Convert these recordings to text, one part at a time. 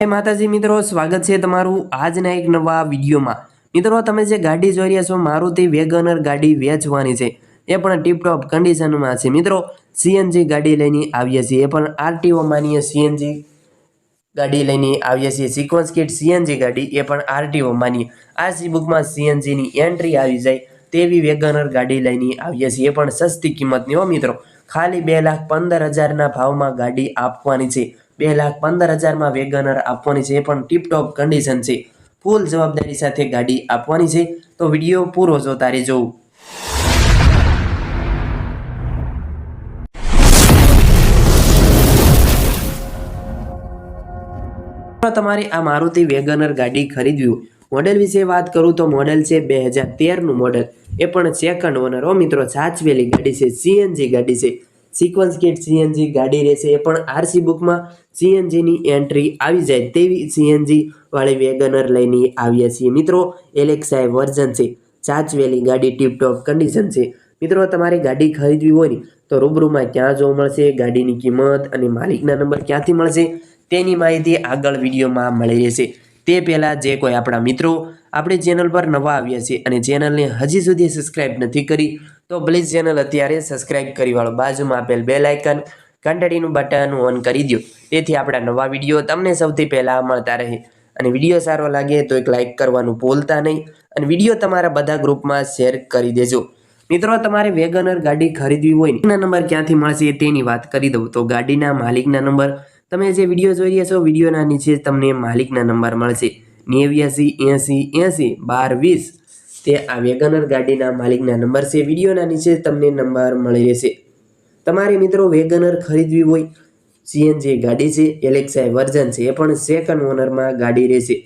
હે માતાજી, મિત્રો, સ્વાગત છે તમારું આજના એક નવા વિડીયોમાં. મિત્રો, તમે જે ગાડી જોઈ રહ્યા છો, મારુતિ વેગનર ગાડી વેચવાની છે. એ પણ ટીપટોપ કન્ડિશનમાં છે. મિત્રો સીએનજી ગાડી લઈને આવીએ છીએ. એ પણ આરટીઓ માનીએ સીએનજી ગાડી લઈને આવીએ છીએ. સિક્વન્સ કિટ સીએનજી ગાડી, એ પણ આરટીઓ માનીએ. આરસી બુકમાં સીએનજીની એન્ટ્રી આવી જાય તેવી વેગનર ગાડી લઈને આવીએ છીએ. એ પણ સસ્તી કિંમતની, હો, મિત્રો. ખાલી બે લાખ પંદર હજારના ભાવમાં ગાડી આપવાની છે. બે લાખ પંદર હજારમાં વેગનર આપવાની છે એ પણ ટીપટોપ કન્ડિશન છે ફૂલ જવાબદારી સાથે ગાડી આપવાની છે, તો વીડિયો પૂરો જોતા રહેજો. તમારે આ મારુતિ વેગનર ગાડી ખરીદવી. હોય મોડેલ વિશે વાત કરું તો મોડેલ છે બે હજાર તેરનું મોડેલ. એ પણ સેકન્ડ ઓનર હો મિત્રો, સાચવેલી ગાડી છે સીએનજી ગાડી છે. સિક્વન્સ કિટ સીએનજી ગાડી રહેશે. એ પણ આરસી બુકમાં સીએનજીની એન્ટ્રી આવી જાય તેવી સીએનજી વાળી વેગનર લઈને આવ્યા છીએ. મિત્રો એલેક્સાઈ વર્ઝન છે. સાચવેલી ગાડી ટીપટોપ કન્ડિશન છે. મિત્રો, તમારે ગાડી ખરીદવી હોય ને, તો રૂબરૂમાં ક્યાં જોવા મળશે? ગાડીની કિંમત અને માલિકના નંબર ક્યાંથી મળશે? તેની માહિતી આગળ વિડીયોમાં મળી રહેશે. તે પહેલાં જે કોઈ આપણા મિત્રો આપણી ચેનલ પર નવા આવ્યા છે અને ચેનલને હજી સુધી સબસ્ક્રાઇબ નથી કરી તો પ્લીઝ ચેનલ અત્યારે સબસ્ક્રાઇબ કરી વાળો. બાજુમાં આપેલ બે લાઇકન ઘંટડીનું બટન ઓન કરી દો તેથી આપણા નવા વીડિયો તમને સૌથી પહેલાં મળતા રહે. અને વીડિયો સારો લાગે તો એક લાઇક કરવાનું ભૂલતા નહીં. અને વીડિયો તમારા બધા ગ્રુપમાં શેર કરી દેજો. મિત્રો, તમારે વેગનર ગાડી ખરીદવી હોય એના નંબર ક્યાંથી મળશે તેની વાત કરી દઉં. તો ગાડીના માલિકના નંબર. તમે જે વીડિયો જોઈ રહ્યા છો, વિડીયોના નીચે તમને માલિકના નંબર મળશે. નેવ્યાસી એંસી એંસી બાર વીસ તે આ વેગનર ગાડીના માલિકના નંબર છે. વિડીયોના નીચે તમને નંબર મળી રહેશે. તમારે મિત્રો વેગનર ખરીદવી હોય, સીએનજી ગાડી છે એલેક્સાઈ વર્ઝન છે, એ પણ સેકન્ડ ઓનરમાં ગાડી રહેશે.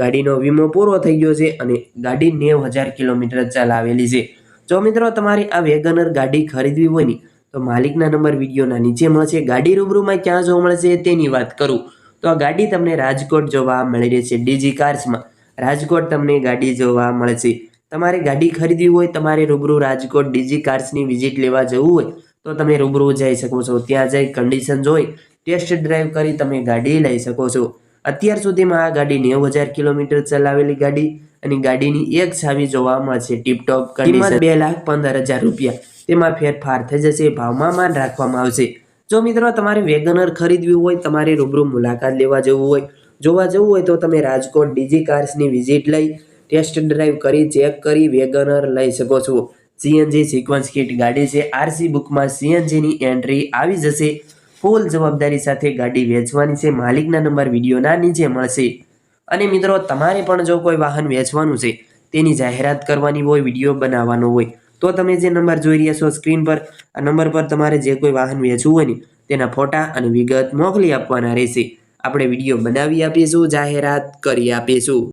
ગાડીનો વીમો પૂરો થઈ ગયો છે અને ગાડી નેવ હજાર કિલોમીટર ચલાવેલી છે. જો મિત્રો તમારે આ વેગનર ગાડી ખરીદવી હોય ને, તો માલિકના નંબર વિડીયોના નીચે મળશે. ગાડી રૂબરૂમાં ક્યાં જોવા મળશે તેની વાત કરું. તો આ ગાડી તમને રાજકોટ જોવા મળી રહેશે, ડીજી કાર્સમાં. રાજકોટ તમને ગાડી જોવા મળશે. તમારે ગાડી ખરીદવી હોય, તમારે રૂબરૂ રાજકોટ ડીજી કાર્સની વિઝિટ લેવા જવું હોય, તો તમે રૂબરૂ જઈ શકો છો. ત્યાં જઈ કન્ડિશન જોઈ ટેસ્ટ ડ્રાઈવ કરી તમે ગાડી લઈ શકો છો. અત્યાર સુધીમાં આ ગાડી નેવ હજાર કિલોમીટર ચલાવેલી ગાડી અને ગાડીની એક છાવી જોવા મળશે ટીપટોપ કિંમત બે લાખ પંદર હજાર રૂપિયા. તેમાં ફેરફાર થઈ જશે, ભાવમાં માન રાખવામાં આવશે. જો મિત્રો તમારે વેગનર ખરીદવી હોય, તમારે રૂબરૂ મુલાકાત લેવા જવું હોય, જોવા જવું હોય, તો તમે રાજકોટ ડીજી કાર્સની વિઝિટ લઈ ટેસ્ટ ડ્રાઈવ કરી ચેક કરી વેગનર લઈ શકો છો. સીએનજી સિક્વન્સ કિટ ગાડી છે. આરસી બુકમાં સીએનજીની એન્ટ્રી આવી જશે. ફૂલ જવાબદારી સાથે ગાડી વેચવાની છે. માલિકના નંબર વિડીયોના નીચે મળશે. અને મિત્રો, તમારે પણ જો કોઈ વાહન વેચવાનું છે, તેની જાહેરાત કરવાની હોય, વીડિયો બનાવવાનો હોય, તો તમે જે નંબર જોઈ રહ્યા છો સ્ક્રીન પર, આ નંબર પર તમારે જે કોઈ વાહન વેચવું હોય ને, તેના ફોટા અને વિગત મોકલી આપવાના રહેશે. આપણે વીડિયો બનાવી આપીશું, જાહેરાત કરી આપીશું.